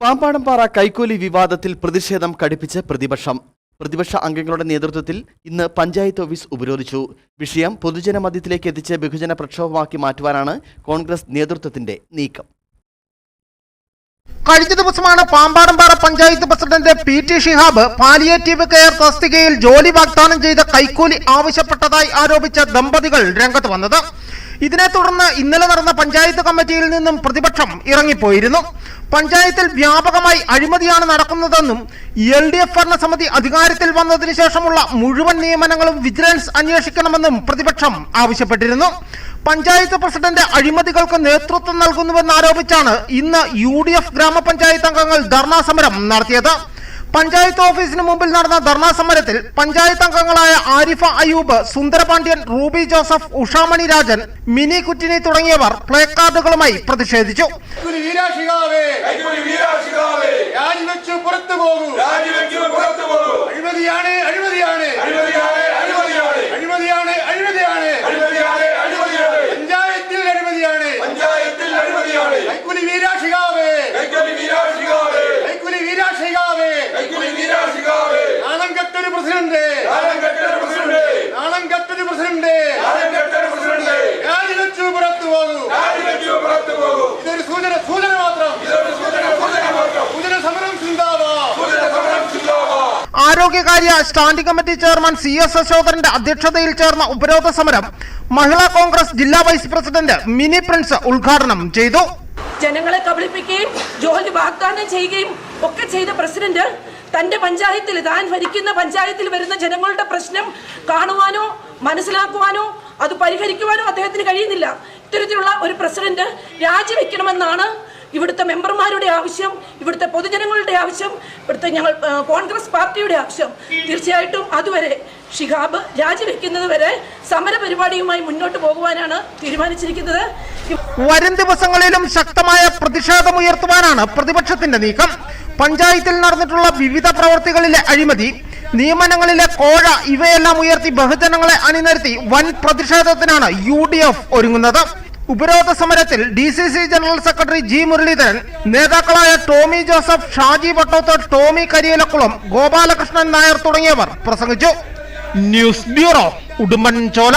പാമ്പാടംപാറ കൈക്കൂലി വിവാദത്തിൽ പ്രതിഷേധം കടുപ്പിച്ച് പ്രതിപക്ഷം. പ്രതിപക്ഷ അംഗങ്ങളുടെ നേതൃത്വത്തിൽ ഇന്ന് പഞ്ചായത്ത് ഓഫീസ് ഉപരോധിച്ചു. വിഷയം പൊതുജനമധ്യത്തിലേക്ക് എത്തിച്ച് ബഹുജന പ്രക്ഷോഭമാക്കി മാറ്റുവാനാണ് കോൺഗ്രസ് നേതൃത്വത്തിന്റെ നീക്കം. കഴിഞ്ഞ ദിവസമാണ് Pampadumpara panchayat president P T Shihab palliative care തസ്തികയിൽ ജോലി വാഗ്ദാനം ചെയ്ത കൈക്കൂലി ആവശ്യപ്പെട്ടതായി ആരോപിച്ച ദമ്പതികൾ രംഗത്ത് വന്നത്. ഇതിനെ തുടർന്ന് ഇന്നലെ നടന്ന പഞ്ചായത്ത് കമ്മിറ്റിയിൽ നിന്നും പ്രതിപക്ഷം ഇറങ്ങിപ്പോയിരുന്നു. പഞ്ചായത്തിൽ വ്യാപകമായി അഴിമതിയാണ് നടക്കുന്നതെന്നും എൽ ഡി എഫ് ഭരണസമിതി അധികാരത്തിൽ വന്നതിന് ശേഷമുള്ള മുഴുവൻ നിയമനങ്ങളും വിജിലൻസ് അന്വേഷിക്കണമെന്നും പ്രതിപക്ഷം ആവശ്യപ്പെട്ടിരുന്നു. പഞ്ചായത്ത് പ്രസിഡന്റ് അഴിമതികൾക്ക് നേതൃത്വം നൽകുന്നുവെന്നാരോപിച്ചാണ് ഇന്ന് യു ഡി എഫ് ഗ്രാമപഞ്ചായത്ത് അംഗങ്ങൾ ധർണാ സമരം നടത്തിയത്. പഞ്ചായത്ത് ഓഫീസിന് മുമ്പിൽ നടന്ന ധർണാ സമരത്തിൽ പഞ്ചായത്ത് അംഗങ്ങളായ ആരിഫ അയൂബ് സുന്ദരപാണ്ഡ്യൻ റൂബി ജോസഫ് ഉഷാമണി രാജൻ മിനി കുറ്റിനി തുടങ്ങിയവർ പ്ലേ കാർഡുകളുമായി പ്രതിഷേധിച്ചു. പുറത്തു പോകൂ ഇതൊരു സൂചന സൂചന മാത്രം. ഇതൊരു സൂചന സൂചന മാത്രം. സൂചന സമരം ആരോഗ്യകാര്യ standing committee chairman C S അശോകന്റെ അധ്യക്ഷതയിൽ ചേർന്ന ഉപരോധ സമരം മഹിളാ കോൺഗ്രസ് ജില്ലാ വൈസ് പ്രസിഡന്റ് മിനി പ്രിൻസ് ഉദ്ഘാടനം ചെയ്തു. ജനങ്ങളെ കബളിപ്പിക്കുകയും ജോലി വാഗ്ദാനം ചെയ്യുകയും ഒക്കെ ചെയ്ത പ്രസിഡന്റ് തന്റെ പഞ്ചായത്തിൽ താൻ ഭരിക്കുന്ന പഞ്ചായത്തിൽ വരുന്ന ജനങ്ങളുടെ പ്രശ്നം കാണുവാനോ മനസ്സിലാക്കുവാനോ അത് പരിഹരിക്കുവാനും അദ്ദേഹത്തിന് കഴിയുന്നില്ല. ഇത്തരത്തിലുള്ള ഒരു പ്രസിഡന്റ് രാജിവെക്കണമെന്നാണ് ഇവിടുത്തെ മെമ്പർമാരുടെ ആവശ്യം ഇവിടുത്തെ പൊതുജനങ്ങളുടെ ആവശ്യം ഇവിടുത്തെ ഞങ്ങൾ കോൺഗ്രസ് പാർട്ടിയുടെ ആവശ്യം. തീർച്ചയായിട്ടും അതുവരെ ഷിഹാബ് രാജിവെക്കുന്നത് വരെ സമര പരിപാടിയുമായി മുന്നോട്ട് പോകുവാനാണ് തീരുമാനിച്ചിരിക്കുന്നത്. വരും ദിവസങ്ങളിലും ശക്തമായ പ്രതിഷേധമുയർത്തുവാനാണ് പ്രതിപക്ഷത്തിന്റെ നീക്കം. പഞ്ചായത്തിൽ നടന്നിട്ടുള്ള വിവിധ പ്രവർത്തികളിലെ അഴിമതി നിയമനങ്ങളിലെ കോഴ ഇവയെല്ലാം ഉയർത്തി ബഹുജനങ്ങളെ അണിനിരത്തി വൻ പ്രതിഷേധത്തിനാണ് യു ഡി എഫ് ഒരുങ്ങുന്നത്. ഉപരോധ സമരത്തിൽ D C C general secretary G Muraleedharan നേതാക്കളായ ടോമി ജോസഫ് ഷാജി വട്ടോത്ത് ടോമി കരിയലക്കുളം ഗോപാലകൃഷ്ണൻ നായർ തുടങ്ങിയവർ പ്രസംഗിച്ചു. News bureau Udumbanchola.